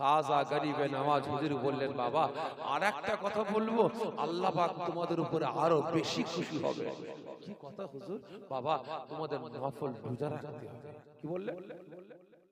খাজা গরিবে নামাজ হুজুর বললেন বাবা আর একটা কথা বলব আল্লাহ পাক তোমাদের উপরে আরও বেশি খুশি হবে। কি কথা হুজুর? বাবা তোমাদের নফল রোজা রাখতে হবে। কি বললে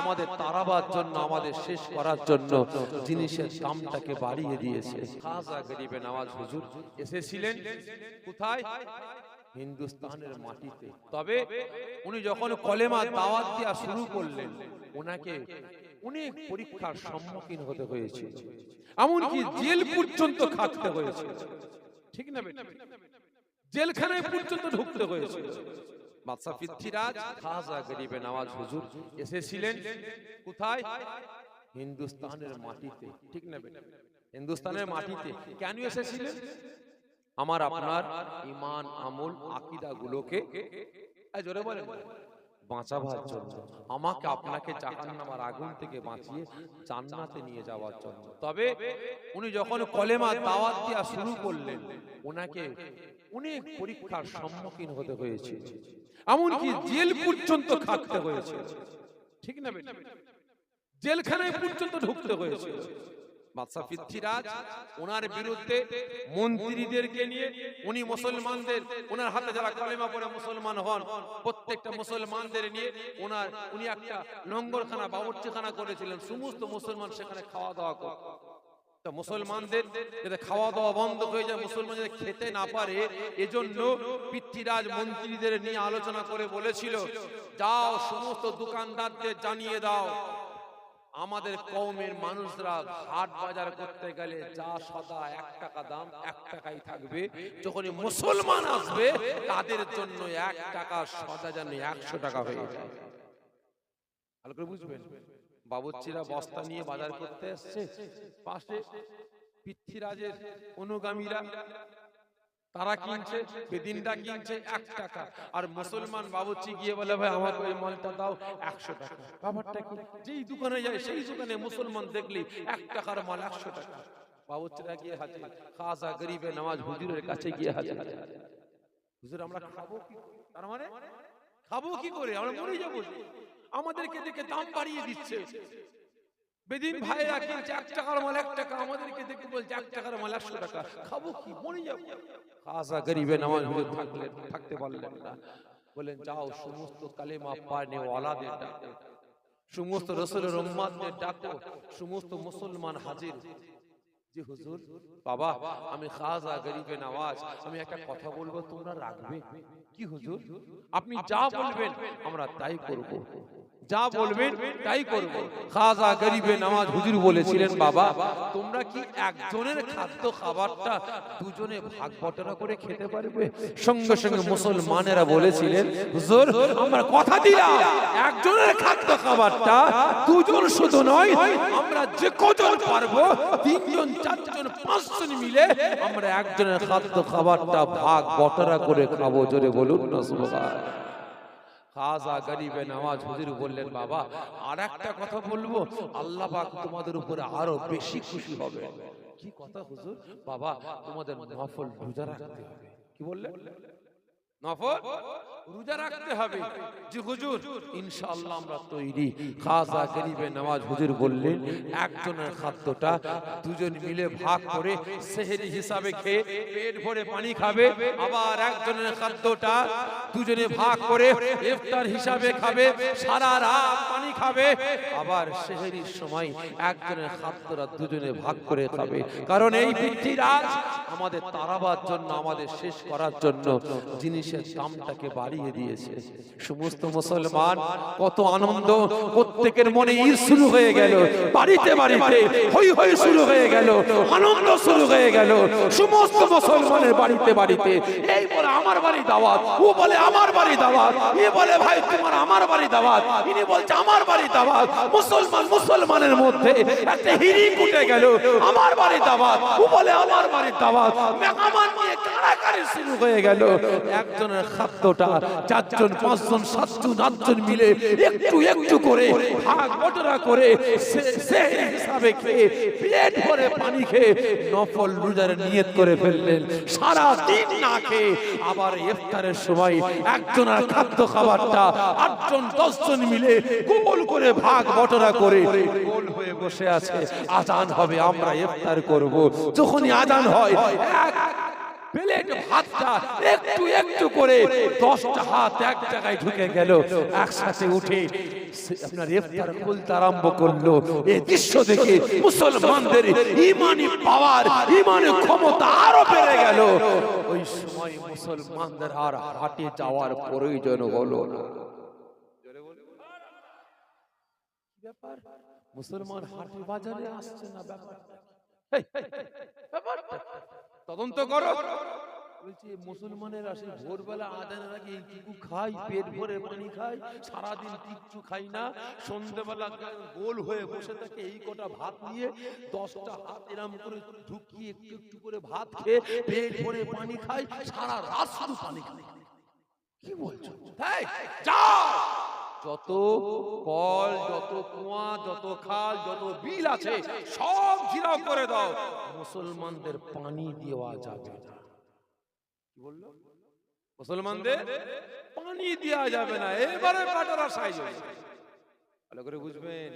আমাদের তারাবার জন্য, আমাদের শেষ করার জন্য জিনিসের দামটাকে বাড়িয়ে দিয়েছে। খাজা গরিবে নামাজ হুজুর এসেছিলেন। কোথায়? হিন্দুস্তানের মাটিতে। তবে উনি যখন কলেমা দাওয়াত দেওয়া শুরু করলেন, ওনাকে অনেক পরীক্ষার সম্মুখীন হতে হয়েছে। এমনকি জেল পর্যন্ত খাটতে হয়েছে। ঠিক না জেলখানায় পর্যন্ত ঢুকতে হয়েছে। বাদশা পৃথ্বীরাজ খাজা গরিবে নওয়াজ হুজুর এসেছিলেন। কোথায়? হিন্দুস্তানের মাটিতে। ঠিক না বেটা হিন্দুস্তানের মাটিতে। কেন এসেছিলেন? আমার আপনার ইমান আমল আকিদা গুলোকে জোরে বলেন। বাঁচাবার জন্য। আমাকে আপনাকে জাহান্নামার আগুন থেকে বাঁচিয়ে জান্নাতে নিয়ে যাওয়ার জন্য। তবে উনি যখন কলেমা দাওয়াত দেওয়া শুরু করলেন ওনাকে অনেক পরীক্ষার সম্মুখীন হতে হয়েছে। এমনকি জেল পর্যন্ত খাটতে হয়েছে। ঠিক না বেটা? জেলখানায় পর্যন্ত ঢুকতে হয়েছে। বাদশাহ পৃথ্বীরাজ ওনার বিরুদ্ধে মন্ত্রীদেরকে নিয়ে উনি মুসলমানদের ওনার হাতে যারা কলেমা পড়ে মুসলমান হন প্রত্যেকটা মুসলমানদের নিয়ে ওনার উনি একটা লঙ্গরখানা বাবুর্চিখানা করেছিলেন সমস্ত মুসলমান সেখানে খাওয়া দাওয়া করত। তা মুসলমানদের যাতে খাওয়া দাওয়া বন্ধ হয়ে যায় মুসলমান যাতে খেতে না পারে এজন্য পৃথ্বীরাজ মন্ত্রীদের নিয়ে আলোচনা করে বলেছিল যাও সমস্ত দোকানদারদের জানিয়ে দাও আমাদের কওমের মানুষরা হাট বাজার করতে গেলে যা সদা এক টাকা দাম এক টাকাই থাকবে। যখনই মুসলমান আসবে তাদের জন্য এক টাকা সদা যেন একশো টাকা হয়ে যায়। ভালো করে বুঝবেন? বাবুচ্চিরা বস্তা নিয়ে বাজার করতে এসছে। পাশে পৃথ্বীরাজের অনুগামীরা তারা কিনছে বেদিনটা কিনছে এক টাকা। আর মুসলমান বাবুচি গিয়ে বলে ভাই আমাকে ওই মালটা দাও একশো টাকা। ব্যাপারটা যেই দোকানে যায় সেই দোকানে মুসলমান দেখলি এক টাকার মাল একশো টাকা। বাবুচিরা গিয়ে হাজির। খাসা গরিবে নামাজ হুজুরের কাছে গিয়ে হাজির। হুজুর আমরা খাব কি তার মানে? খাব কি করে? আমরা মরে যাব। আমাদেরকে দেখে দাম বাড়িয়ে দিচ্ছে। বেদিন ভাইরা কিনছে এক টাকার মাল এক টাকা আমাদেরকে দেখে বলছে এক টাকার মাল একশো টাকা। খাব কি? মরে যাব। খাসা গরিবে নামাজ হুজুর থাকলেন থাকতে পারলেন না। বলেন যাও সমস্ত কালেমা পানে ওয়ালাদের ডাকো। সমস্ত রসুলের উম্মাদদের ডাকো। সমস্ত মুসলমান হাজির। জি হুজুর বাবা আমি খাজা গরিবে নওয়াজ আমি একটা কথা বলব তোমরা রাখবে? কি হুজুর? আপনি যা বলবেন। আমরা তাই করব। যা বলবেন তাই করব। খাজা গরিবে নওয়াজ হুজুর বলেছিলেন বাবা তোমরা কি একজনের খাদ্য খাবারটা দুজনে ভাগ বটনা করে খেতে পারবে? সঙ্গে সঙ্গে মুসলমানেরা বলেছিলেন হুজুর আমরা কথা দিলাম। একজনের খাদ্য খাবারটা দুজন শুধু নয় আমরা যে কজন পারব তিনজন চারজন পাঁচজন মিলে আমরা একজনের খাদ্য খাবারটা ভাগ বটরা করে খাব। জোরে বলুন না সুবহান খাজা গরিবে নামাজ হুজুর বললেন বাবা আর একটা কথা বলব আল্লাহ পাক তোমাদের উপরে আরও বেশি খুশি হবে। কি কথা হুজুর? বাবা তোমাদের নফল রোজা রাখতে হবে। কি বললেন? নফল রোজা রাখতে হবে। যে হুজুর, ইনশাআল্লাহ আমরা তৈরি। খাজা গরিবে নামাজ হুজুর বললেন, একজনের খাদ্যটা দুজন মিলে ভাগ করে সেহরি হিসাবে খেয়ে পেট ভরে পানি খাবে, আবার একজনের খাদ্যটা দুজনে ভাগ করে ইফতার হিসাবে খাবে, সারা রাত পানি খাবে, আবার সেহরির সময় একজনের খাদ্যটা দুজনে ভাগ করে খাবে। কারণ এই পৃথিবীরাজ আমাদের তারাবার জন্য, আমাদের শেষ করার জন্য জিনিসের দামটাকে বাড়িয়ে দিয়েছে। সমস্ত মুসলমান কত আনন্দ প্রত্যেকের মনে ঈদ শুরু হয়ে গেল। বাড়িতে বাড়িতে হই হই শুরু হয়ে গেল। আনন্দ শুরু হয়ে গেল। সমস্ত মুসলমানের বাড়িতে বাড়িতে এই বলে আমার বাড়ি দাওয়াত ও বলে আমার বাড়ি দাওয়াত এ বলে ভাই তোমার আমার বাড়ি দাওয়াত ইনি বলছে আমার বাড়ি দাওয়াত। মুসলমান মুসলমানের মধ্যে একটা হিরি কুটে গেল। আমার বাড়ি দাওয়াত ও বলে আমার বাড়ি দাওয়াত। মেহমান নিয়ে শুরু হয়ে গেল। একজনের খাদ্যটা চারজন, পাঁচজন, সাতজন, আটজন মিলে একটু একটু করে ভাগ বটরা করে হিসাবে খেয়ে ভরে পানি খেয়ে নফল রোজার নিয়ত করে ফেললেন। সারা দিন না খেয়ে আবার ইফতারের সময় একজনের খাদ্য খাবারটা আটজন, দশজন মিলে গোল করে ভাগ বটরা করে হয়ে বসে আছে। আজান হবে, আমরা ইফতার করব। যখনই আজান হয়, এক প্লেট একটু একটু করে দশটা হাত এক জায়গায় ঢুকে গেল, একসাথে উঠে আপনার ইফতার খুলতে আরম্ভ করল। এই দৃশ্য দেখে মুসলমানদের ইমানি পাওয়ার, ইমানি ক্ষমতা আরও বেড়ে গেল। ওই সময় মুসলমানদের আর হাটে যাওয়ার প্রয়োজন হলো না। ব্যাপার? মুসলমান হাটে বাজারে আসছে না ব্যাপারটা তদন্ত করো। বলছি মুসলমানের আসে ভোরবেলা আজানের আগে এইটুকু খাই পেট ভরে পানি খাই সারাদিন কিচ্ছু খাই না। সন্ধ্যেবেলা গোল হয়ে বসে থাকে এই কটা ভাত নিয়ে দশটা হাত এরম করে ঢুকিয়ে একটু একটু করে ভাত খেয়ে পেট ভরে পানি খাই সারা রাত শুধু পানি খাই কি বলছো? তাই যাও! যত কল যত কুয়া, যত খাল, যত বিল আছে, সব ঘিরাও করে দাও। মুসলমানদের পানি দেওয়া যাবে না কি বলল? মুসলমানদের পানি দেওয়া যাবে না। এবারে বাটারা সাইজ ভালো করে বুঝবেন,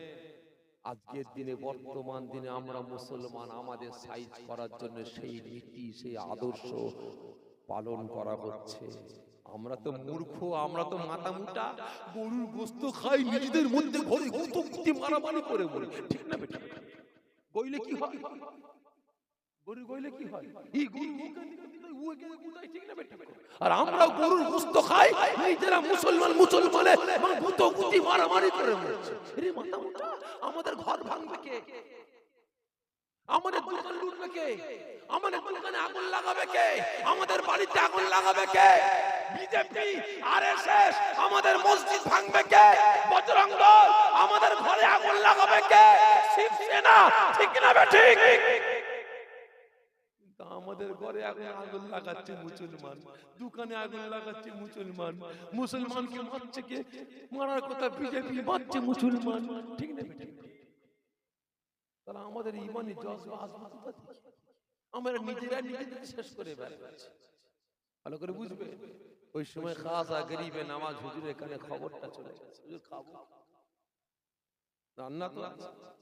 আজকের দিনে, বর্তমান দিনে আমরা মুসলমান, আমাদের সাইজ করার জন্য সেই নীতি, সেই আদর্শ পালন করা হচ্ছে। আমরা তো মূর্খ আমরা তো মাথা মুটা। গরুর গোস্ত খাই নিজেদের মধ্যে ঘরে কত মারামারি করে বলি ঠিক না বেটা? কইলে কি হয়? গরু কইলে কি হয়? এই গরু আর আমরা গরুর গোস্ত খাই নিজেরা মুসলমান মুসলমানে কুতি মারামারি করে মরছে। রে মাথা মুটা আমাদের ঘর ভাঙবে কে? আমাদের দোকান লুটবে কে? আমাদের দোকানে আগুন লাগাবে কে? আমাদের বাড়িতে আগুন লাগাবে কে? বিজেপি আরএসএস আমাদের মসজিদ ভাঙবে কে? বজরং দল আমাদের ঘরে আগুন লাগাবে কে? শিবসেনা ঠিক না ঠিক? আমাদের ঘরে আগুন আগুন লাগাচ্ছে মুসলমান। দোকানে আগুন লাগাচ্ছে মুসলমান। মুসলমানকে মারছে কে? মারার কথা বিজেপি মারছে মুসলমান। ঠিক না ঠিক? তাহলে আমাদের ইমানি আমরা নিজেরা নিজেদের শেষ করে বেড়াচ্ছি ভালো করে বুঝবে? ওই সময় খাজা গরিবে নামাজ হুজুর এখানে খবরটা চলে গেছে। হুজুর রান্না তো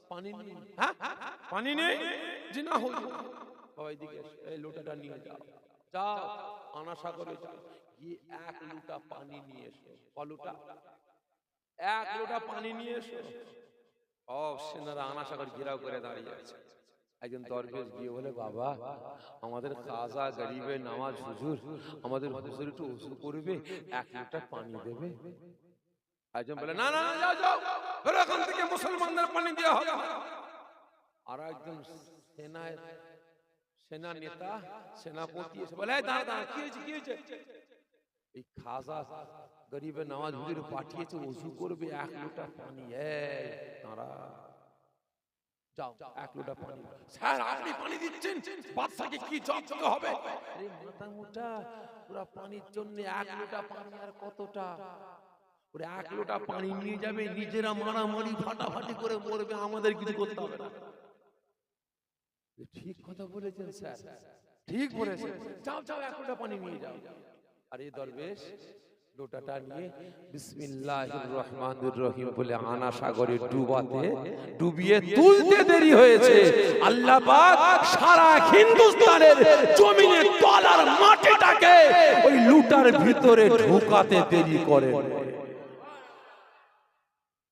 পানি নেই। হ্যাঁ? পানি নেই? জি না, হুজুর। এদিকে এসো। এই লোটাটা নিয়ে যাও। যাও আনা সাগরে যাও। গিয়ে এক লোটা পানি নিয়ে এসো। ক এক লোটা পানি নিয়ে এসো। ও সেনারা আনাসাগর ঘেরাও করে দাঁড়িয়ে আছে। একজন দরবেশ গিয়ে বলে, বাবা, আমাদের কাজা গরিবের নামাজ হুজুর, আমাদের হুজুর একটু উজু করবে এক লিটার পানি দেবে? একজন বলে, না না যাও যাও এখান থেকে মুসলমানদের পানি দেওয়া হবে। আর একজন সেনায়, সেনা নেতা, সেনাপতি এসে বলে দাঁড়া দাঁড়া, কি হয়েছে কি হয়েছে? এই খাজা গরিবের নামাজ হুজুর পাঠিয়েছে উজু করবে এক লোটা পানি দাঁড়া। যাও এক লোটা পানি। স্যার আপনি পানি দিচ্ছেন? বাদশাকে কি হবে? আরে মাথা মোটা পুরো পানির জন্য এক লোটা পানি আর কতটা? ওরে এক লোটা পানি নিয়ে যাবে নিজেরা মারামারি ফাটাফাটি করে মরবে আমাদের কিছু করতে হবে না। ঠিক কথা বলেছেন স্যার। ঠিক বলেছেন। যাও যাও এক লোটা পানি নিয়ে যাও। আর এই দরবেশ লোটাটা নিয়ে বিসমিল্লাহির রহমানির রহিম বলে আনা সাগরে ডুবাতে ডুবিয়ে তুলতে দেরি হয়েছে। আল্লাহ পাক সারা হিন্দুস্তানের জমিনে তলার মাটিটাকে ওই লুটার ভিতরে ঢুকাতে দেরি করে।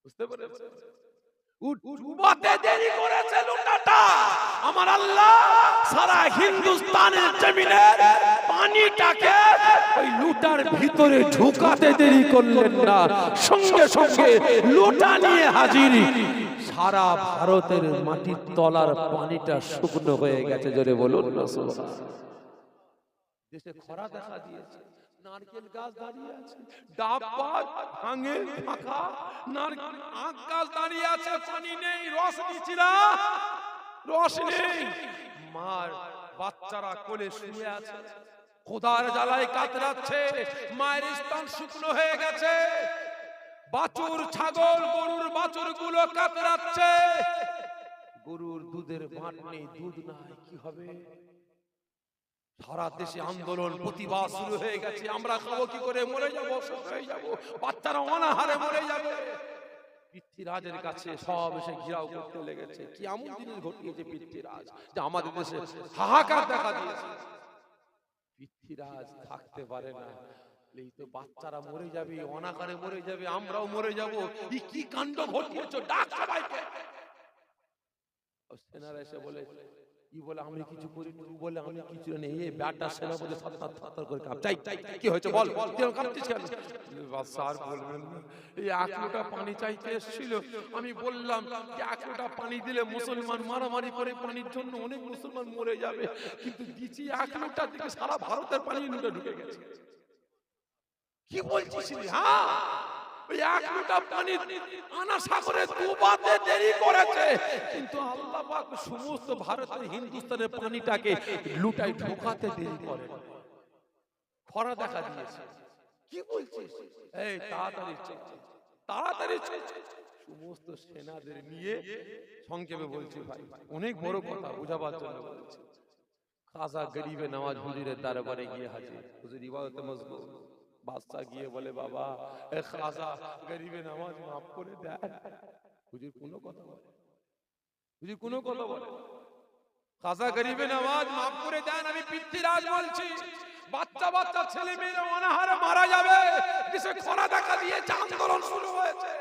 বুঝতে পেরেছেন? ডুবাতে দেরি করেছে লুটাটা। আমার আল্লাহ সারা হিন্দুস্তানের জমিনে পানিটাকে ওই লুটার ভিতরে ঢুকাতে দেরি করলেন না। সঙ্গে সঙ্গে লুটা নিয়ে হাজির। সারা ভারতের মাটির তলার পানিটা শুকনো হয়ে গেছে, জোরে বলুন না দেশে খরা দেখা দিয়েছে, নারকেল গাছ দাঁড়িয়ে আছে ডাব্বা ভাঙে, ফাঁকা, নারকেল আখ গাছ দাঁড়িয়ে আছে, পানি নেই, রস দিছিলা রস নেই। মার বাচ্চারা কোলে শুয়ে আছে। খোদার জ্বালায় কাতরাচ্ছে, মায়ের স্তন শুকনো হয়ে গেছে। বাছুর, ছাগল, গরুর বাছুরগুলো কাতরাচ্ছে। গরুর দুধের বাট নেই, দুধ নাই, কি হবে? সারা দেশে আন্দোলন, প্রতিবাদ শুরু হয়ে গেছে। আমরা খাব কি করে? মরে যাব হয়ে যাব। বাচ্চারা অনাহারে মরে যাবে। পৃথ্বীরাজের কাছে সব এসে ঘিরাও করতে লেগেছে। কি এমন জিনিস ঘটিয়েছে পৃথ্বীরাজ, যে আমাদের দেশে হাহাকার দেখা দিয়েছে। পৃথ্বীরাজ থাকতে পারে না। এই তো বাচ্চারা মরে যাবে অনাকারে মরে যাবে আমরাও মরে যাব। ই কি কাণ্ড ঘটিয়েছো? ডাক সবাইকে। ও সেনারা এসে বলে আমি বললাম এক পানি দিলে মুসলমান মারামারি করে, পানির জন্য অনেক মুসলমান মরে যাবে। কিন্তু দিচ্ছি এক লোটা দিকে সারা ভারতের পানি ঢুকে গেছে। কি বলছিস? হ্যাঁ? এক পানি আনা সাগরে ডুবাতে দেরি করেছে। কিন্তু আল্লাহ পাক সমস্ত ভারতের হিন্দুস্তানের পানিটাকে লুটাই ঢোকাতে দেরি করে। দেখা দিয়েছে। কি বলছিস? এই, তাড়াতাড়ি তাড়াতাড়ি। সমস্ত সেনাদের নিয়ে সংক্ষেপে বলছি ভাই, অনেক বড় কথা বোঝাবার জন্য বলছি। খাজা গরিবে নামাজ হুজুরের দরবারে গিয়ে হাজির। হুজুর ইবাদতে মজগুল বাদশা গিয়ে বলে, বাবা খাজা, গরিবে নামাজ মাফ করে দেয়। হুজুর কোনো কথা বলে হুজুর কোনো কথা বলে খাজা, গরিবে নামাজ মাফ করে দেন, আমি পৃথ্বীরাজ বলছি। বাচ্চা বাচ্চা, ছেলে মেয়েরা অনাহারে মারা যাবে। দেশে খরা দেখা দিয়েছে আন্দোলন শুরু হয়েছে।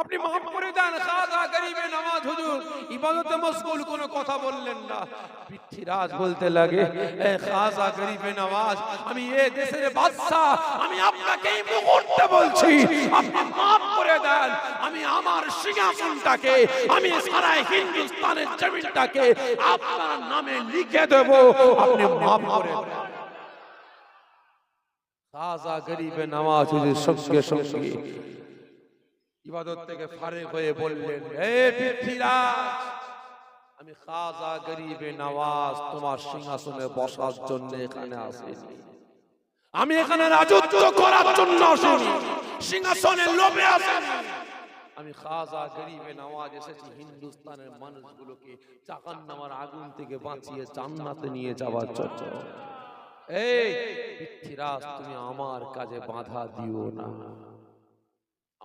আপনি মাফ করে দেন খাজা গরিবে নামাজ হুজুর। ইবাদতে মশগুল কোনো কথা বললেন না। পৃথ্বীরাজ বলতে লাগে, এ খাজা গরিবে নামাজ, আমি এ দেশের বাদশা আমি আপনাকে এই মুহূর্তে বলছি, আপনি মাফ করে দেন, আমি আমার সিংহাসনটাকে, আমি সারা হিন্দুস্তানের জমিনটাকে আপনার নামে লিখে দেব। আপনি মাফ করে দেন। খাজা গরিবে নামাজ সঙ্গে সঙ্গে ইবাদত থেকে ফারেক হয়ে বললেন হে পৃথ্বীরাজ আমি খাজা গরিবে নওয়াজ তোমার সিংহাসনে বসার জন্য এখানে আসিনি। আমি এখানে রাজত্ব করার জন্য আসিনি সিংহাসনের লোভে আসিনি। আমি খাজা গরিবে নওয়াজ এসেছি হিন্দুস্তানের মানুষগুলোকে চাকান্নামার আগুন থেকে বাঁচিয়ে জান্নাতে নিয়ে যাওয়ার জন্য। এই পৃথ্বীরাজ তুমি আমার কাজে বাধা দিও না।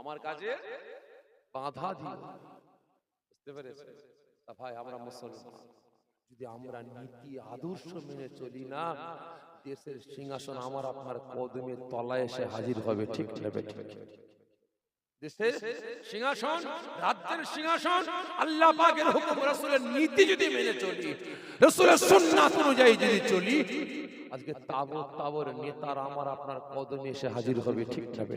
আমার কাজে বাধা দিও বুঝতে পেরেছে ভাই, আমরা মুসলমান। যদি আমরা নীতি আদর্শ মেনে চলি না, দেশের সিংহাসন আমার আপনার কদমের তলায় এসে হাজির হবে, ঠিক ঠিক দেশের সিংহাসন, রাজ্যের সিংহাসন, আল্লাহ পাকের হুকুম, রাসূলের নীতি যদি মেনে চলি, রাসূলের সুন্নাত অনুযায়ী যদি চলি, আজকে তাবর তাবর নেতার আমার আপনার কদমে এসে হাজির হবে, ঠিক ঠিক